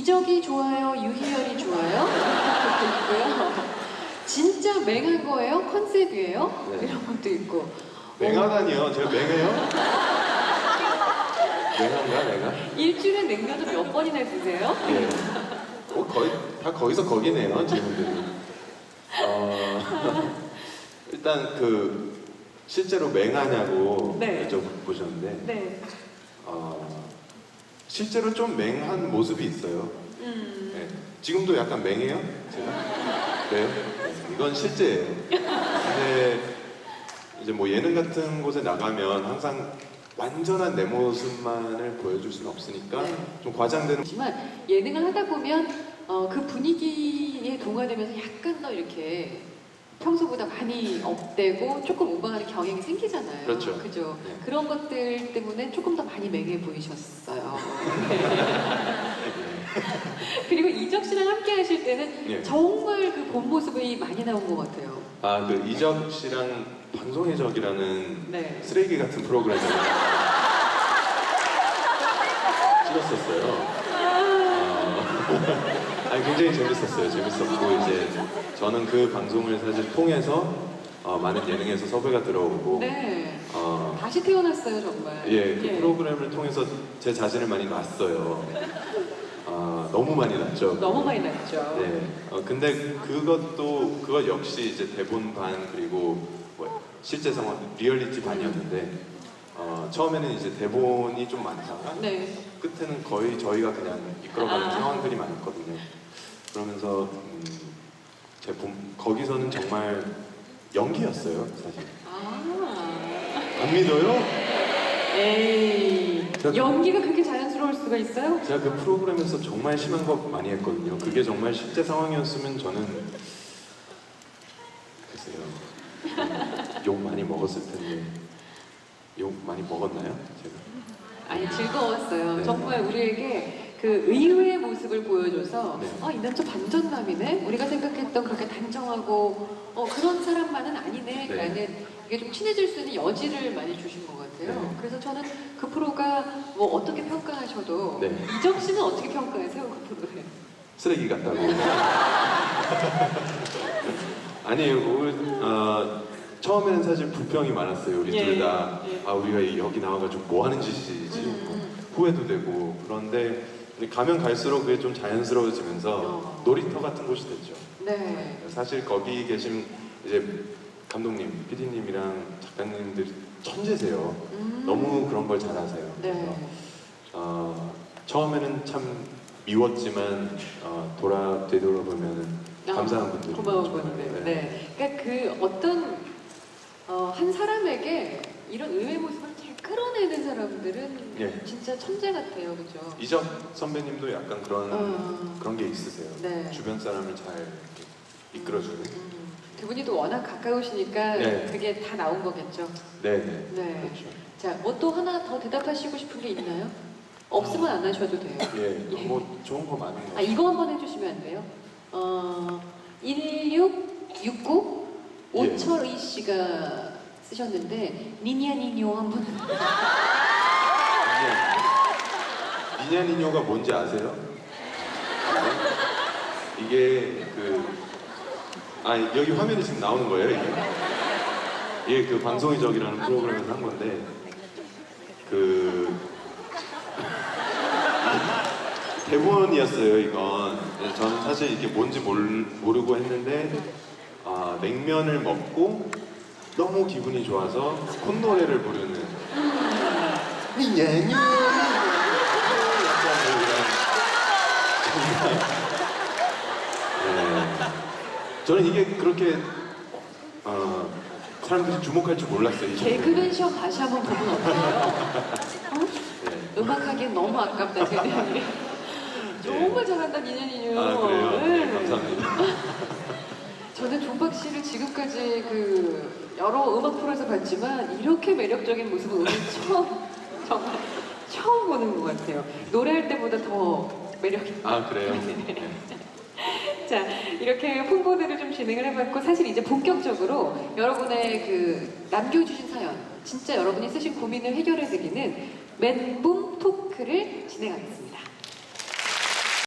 이적이 좋아요, 유희열이 좋아요? 것도 있고요. 진짜 맹한 거예요? 컨셉이에요? 네. 이런 것도 있고. 맹하다니요? 제가 맹해요? 맹한가 내가? 일주일에 냉면을 몇 번이나 드세요? 예. 어, 거의 다 거기서 거기네요 질문들이. 어, 일단 그 실제로 맹하냐고 네. 여쭤보셨는데 네. 어, 실제로 좀 맹한 모습이 있어요. 음. 네. 지금도 약간 맹해요? 제가? 네. 네. 이건 실제예요. 근데 이제 뭐 예능 같은 곳에 나가면 항상 완전한 내 모습만을 보여줄 수는 없으니까 네. 좀 과장되는 하지만 예능을 하다 보면 어, 그 분위기에 동화되면서 약간 더 이렇게 평소보다 많이 업되고 조금 오버하는 경향이 생기잖아요. 그렇죠. 그죠. 네. 그런 것들 때문에 조금 더 많이 맹해 보이셨어요. 그리고 이적 씨랑 함께 하실 때는 예. 정말 그 본 모습이 많이 나온 것 같아요. 아, 그 이적 씨랑 방송의 적이라는 네. 쓰레기 같은 프로그램을 찍었었어요. 아, 아니, 굉장히 재밌었어요. 재밌었고, 이제 저는 그 방송을 사실 통해서 어, 많은 예능에서 섭외가 들어오고, 네. 어, 다시 태어났어요, 정말. 예, 그 프로그램을 통해서 제 자신을 많이 놨어요. 아, 너무 많이 놨죠. 너무 많이 났죠. 네. 어, 근데 그것도 그것 역시 이제 대본 반 그리고 뭐 실제 상황 리얼리티 반이었는데 어, 처음에는 이제 대본이 좀 많다가 네. 끝에는 거의 저희가 그냥 이끌어가는 아. 상황들이 많았거든요. 그러면서 음, 제품 거기서는 정말 연기였어요, 사실. 아. 안 믿어요? 에이. 저- 연기가 그렇게 자연스러울 수가 있어요? 제가 그 프로그램에서 정말 심한 거 많이 했거든요. 그게 정말 실제 상황이었으면 저는 글쎄요 욕 많이 먹었을 텐데 욕 많이 먹었나요? 제가 아니 즐거웠어요. 네. 정말 우리에게 그 의외의 모습을 보여줘서 네. 아, 이 남자 반전남이네. 우리가 생각했던 그렇게 단정하고 어, 그런 사람만은 아니네. 네. 라는 이게 좀 친해질 수 있는 여지를 많이 주신 것 같아요. 네. 그래서 저는 그 프로가 뭐 어떻게 평가하셔도 네. 이정 씨는 어떻게 평가하세요 그 프로를? 쓰레기 같다고 아니 오늘 어, 처음에는 사실 불평이 많았어요. 우리 예, 둘 다 예. 아 우리가 여기 나와가지고 뭐 하는 짓이지 음, 후회도 되고 그런데 가면 갈수록 그게 좀 자연스러워지면서 어. 놀이터 같은 곳이 됐죠. 네. 사실 거기 계신 이제 감독님, PD님이랑 작가님들이 천재세요. 음. 너무 그런 걸 잘하세요. 그래서, 네. 어, 처음에는 참 미웠지만 어, 돌아 되돌아보면 아, 감사한 분들이 고마운 분들. 네. 그러니까 그 어떤 어, 한 사람에게 이런 의외의 모습을 잘 끌어내는 사람들은 예. 진짜 천재 같아요, 그죠? 이적 선배님도 약간 그런 어. 그런 게 있으세요. 네. 주변 사람을 잘 이렇게 이끌어주는. 음, 두 분이 또 워낙 가까우시니까 네. 그게 다 나온 거겠죠. 네, 네. 네. 그렇죠. 자, 뭐 또 하나 더 대답하시고 싶은 게 있나요? 없으면 안 하셔도 돼요. 예, 예. 뭐 좋은 거 많은 거. 아, 이거 한번 해주시면 안 돼요? 어, 1669 예. 오철의 씨가 쓰셨는데 니니아 니뇨 한번 니냐 니뇨가 뭔지 아세요? 네? 이게 그, 아, 여기 화면이 지금 나오는 거예요, 이게? 이게 그 방송의 적이라는 프로그램에서 한 건데, 그, 대본이었어요, 이건. 저는 사실 이게 뭔지 몰, 모르고 했는데, 아, 냉면을 먹고 너무 기분이 좋아서 콧노래를 부르는. 약간 뭐 네. 저는 이게 그렇게 어, 사람들이 주목할 줄 몰랐어요. 이. 개그맨 시험 다시 한번 보면 어때요? 어? 네. 음악하기엔 너무 아깝다 세상에 정말 잘한다 니뇨 아 그래요? 네, 지금까지 그 여러 음악 프로에서 봤지만 이렇게 매력적인 모습을 오늘 처음 정말 처음 보는 것 같아요. 노래할 때보다 더 매력 있는. 아 그래요? 자 이렇게 홍보들을 좀 진행을 해봤고 사실 이제 본격적으로 여러분의 그 남겨주신 사연 진짜 여러분이 쓰신 고민을 해결해드리는 멘붕 토크를 진행하겠습니다.